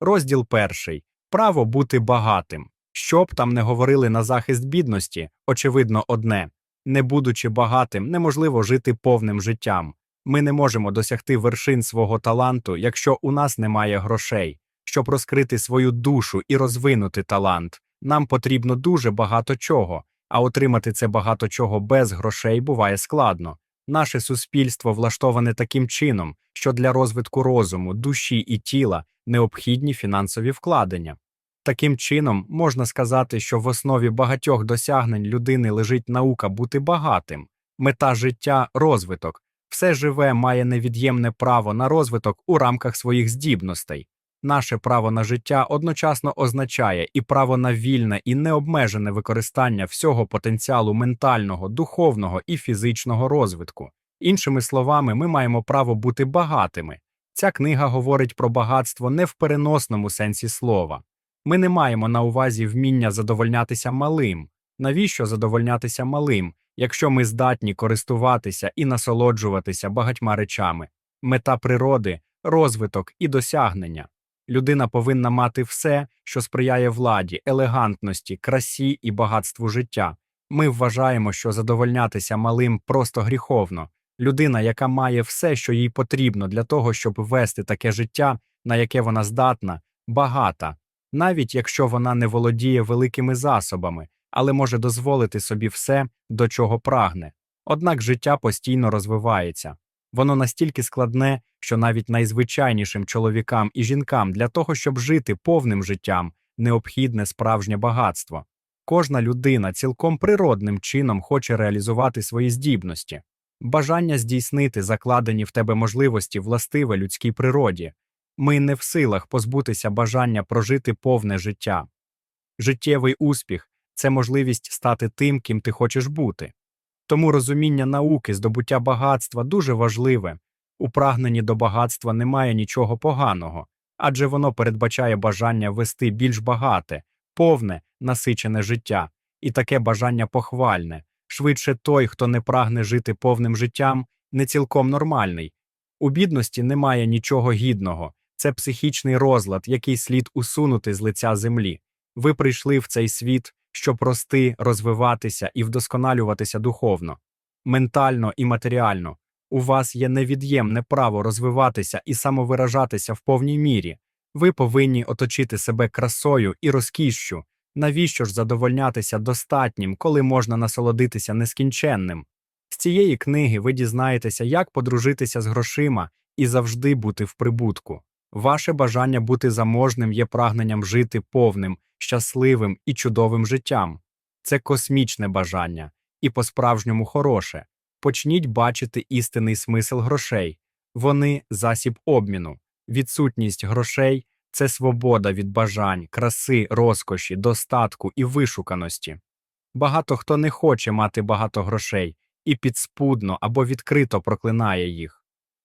Розділ перший право бути багатим. Що б там не говорили на захист бідності, очевидно, одне не будучи багатим, неможливо жити повним життям. Ми не можемо досягти вершин свого таланту, якщо у нас немає грошей. Щоб розкрити свою душу і розвинути талант, нам потрібно дуже багато чого, а отримати це багато чого без грошей буває складно. Наше суспільство влаштоване таким чином, що для розвитку розуму, душі і тіла необхідні фінансові вкладення. Таким чином, можна сказати, що в основі багатьох досягнень людини лежить наука бути багатим, мета життя розвиток. Все живе має невід'ємне право на розвиток у рамках своїх здібностей. Наше право на життя одночасно означає і право на вільне і необмежене використання всього потенціалу ментального, духовного і фізичного розвитку. Іншими словами, ми маємо право бути багатими. Ця книга говорить про багатство не в переносному сенсі слова. Ми не маємо на увазі вміння задовольнятися малим. Навіщо задовольнятися малим, якщо ми здатні користуватися і насолоджуватися багатьма речами? Мета природи розвиток і досягнення. Людина повинна мати все, що сприяє владі, елегантності, красі і багатству життя. Ми вважаємо, що задовольнятися малим просто гріховно. Людина, яка має все, що їй потрібно для того, щоб вести таке життя, на яке вона здатна, багата, навіть якщо вона не володіє великими засобами, але може дозволити собі все, до чого прагне. Однак життя постійно розвивається. Воно настільки складне, що навіть найзвичайнішим чоловікам і жінкам для того, щоб жити повним життям, необхідне справжнє багатство. Кожна людина цілком природним чином хоче реалізувати свої здібності. Бажання здійснити закладені в тебе можливості властиве людській природі. Ми не в силах позбутися бажання прожити повне життя. Життєвий успіх це можливість стати тим, ким ти хочеш бути. Тому розуміння науки, здобуття багатства дуже важливе. У прагненні до багатства немає нічого поганого, адже воно передбачає бажання вести більш багате, повне, насичене життя, і таке бажання похвальне. Швидше той, хто не прагне жити повним життям, не цілком нормальний. У бідності немає нічого гідного, це психічний розлад, який слід усунути з лиця землі. Ви прийшли в цей світ, щоб рости, розвиватися і вдосконалюватися духовно, ментально і матеріально. У вас є невід'ємне право розвиватися і самовиражатися в повній мірі. Ви повинні оточити себе красою і розкішшю. Навіщо ж задовольнятися достатнім, коли можна насолодитися нескінченним? З цієї книги ви дізнаєтеся, як подружитися з грошима і завжди бути в прибутку. Ваше бажання бути заможним є прагненням жити повним, щасливим і чудовим життям. Це космічне бажання і по-справжньому хороше. Почніть бачити істинний смисл грошей вони засіб обміну, відсутність грошей це свобода від бажань, краси, розкоші, достатку і вишуканості. Багато хто не хоче мати багато грошей і підспудно або відкрито проклинає їх.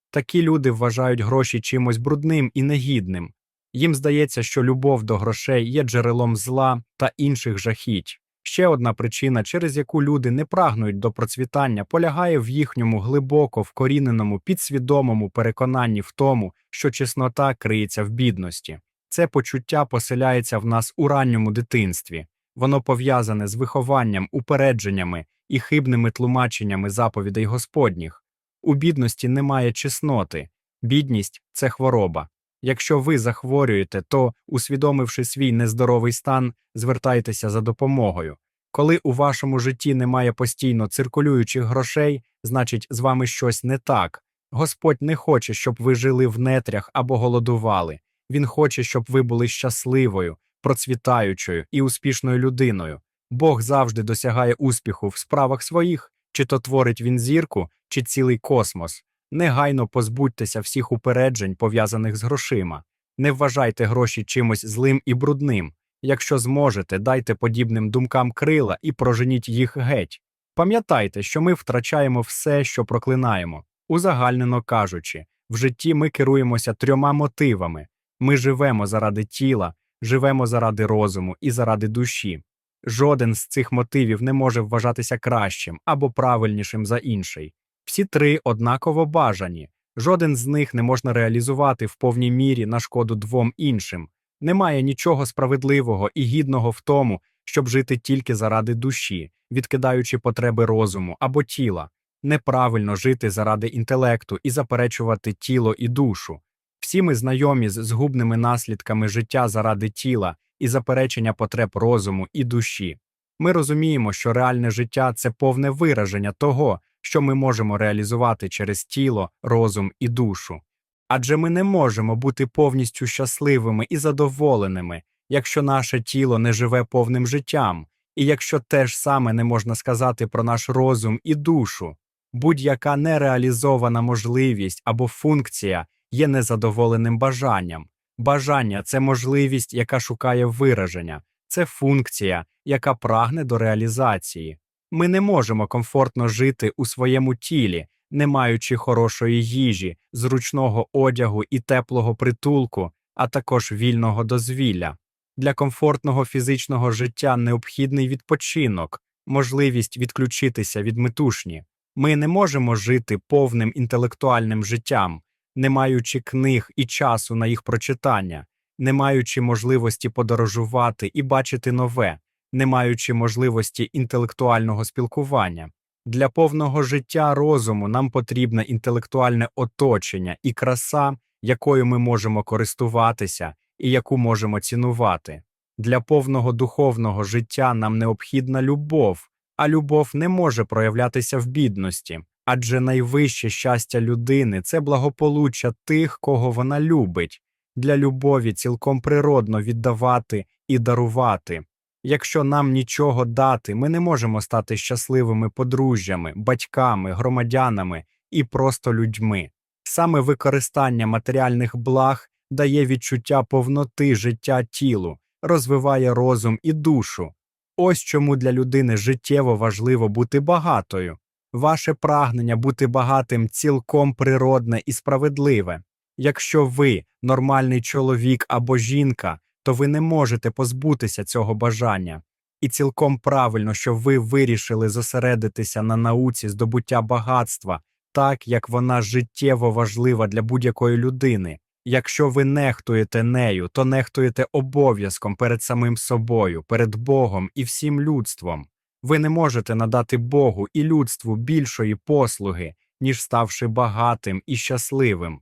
Такі люди вважають гроші чимось брудним і негідним. Їм здається, що любов до грошей є джерелом зла та інших жахіть. Ще одна причина, через яку люди не прагнуть до процвітання, полягає в їхньому глибоко вкоріненому підсвідомому переконанні в тому, що чеснота криється в бідності. Це почуття поселяється в нас у ранньому дитинстві, воно пов'язане з вихованням, упередженнями і хибними тлумаченнями заповідей Господніх. У бідності немає чесноти, бідність це хвороба. Якщо ви захворюєте, то, усвідомивши свій нездоровий стан, звертайтеся за допомогою. Коли у вашому житті немає постійно циркулюючих грошей, значить, з вами щось не так. Господь не хоче, щоб ви жили в нетрях або голодували. Він хоче, щоб ви були щасливою, процвітаючою і успішною людиною. Бог завжди досягає успіху в справах своїх, чи то творить він зірку, чи цілий космос. Негайно позбудьтеся всіх упереджень, пов'язаних з грошима. Не вважайте гроші чимось злим і брудним. Якщо зможете, дайте подібним думкам крила і проженіть їх геть. Пам'ятайте, що ми втрачаємо все, що проклинаємо. Узагальнено кажучи, в житті ми керуємося трьома мотивами ми живемо заради тіла, живемо заради розуму і заради душі. Жоден з цих мотивів не може вважатися кращим або правильнішим за інший. Всі три однаково бажані, жоден з них не можна реалізувати в повній мірі на шкоду двом іншим. Немає нічого справедливого і гідного в тому, щоб жити тільки заради душі, відкидаючи потреби розуму або тіла, неправильно жити заради інтелекту і заперечувати тіло і душу. Всі ми знайомі з згубними наслідками життя заради тіла і заперечення потреб розуму і душі. Ми розуміємо, що реальне життя це повне вираження того, що ми можемо реалізувати через тіло, розум і душу. Адже ми не можемо бути повністю щасливими і задоволеними, якщо наше тіло не живе повним життям, і якщо те ж саме не можна сказати про наш розум і душу. Будь-яка нереалізована можливість або функція є незадоволеним бажанням. Бажання це можливість, яка шукає вираження, це функція, яка прагне до реалізації. Ми не можемо комфортно жити у своєму тілі, не маючи хорошої їжі, зручного одягу і теплого притулку, а також вільного дозвілля. Для комфортного фізичного життя необхідний відпочинок, можливість відключитися від метушні. Ми не можемо жити повним інтелектуальним життям, не маючи книг і часу на їх прочитання, не маючи можливості подорожувати і бачити нове, не маючи можливості інтелектуального спілкування. Для повного життя розуму нам потрібне інтелектуальне оточення і краса, якою ми можемо користуватися і яку можемо цінувати. Для повного духовного життя нам необхідна любов, а любов не може проявлятися в бідності, адже найвище щастя людини це благополуччя тих, кого вона любить. Для любові цілком природно віддавати і дарувати. Якщо нам нічого дати, ми не можемо стати щасливими подружжями, батьками, громадянами і просто людьми. Саме використання матеріальних благ дає відчуття повноти життя тілу, розвиває розум і душу. Ось чому для людини життєво важливо бути багатою. Ваше прагнення бути багатим цілком природне і справедливе. Якщо ви нормальний чоловік або жінка, то ви не можете позбутися цього бажання. І цілком правильно, що ви вирішили зосередитися на науці здобуття багатства, так як вона життєво важлива для будь-якої людини. Якщо ви нехтуєте нею, то нехтуєте обов'язком перед самим собою, перед Богом і всім людством. Ви не можете надати Богу і людству більшої послуги, ніж ставши багатим і щасливим.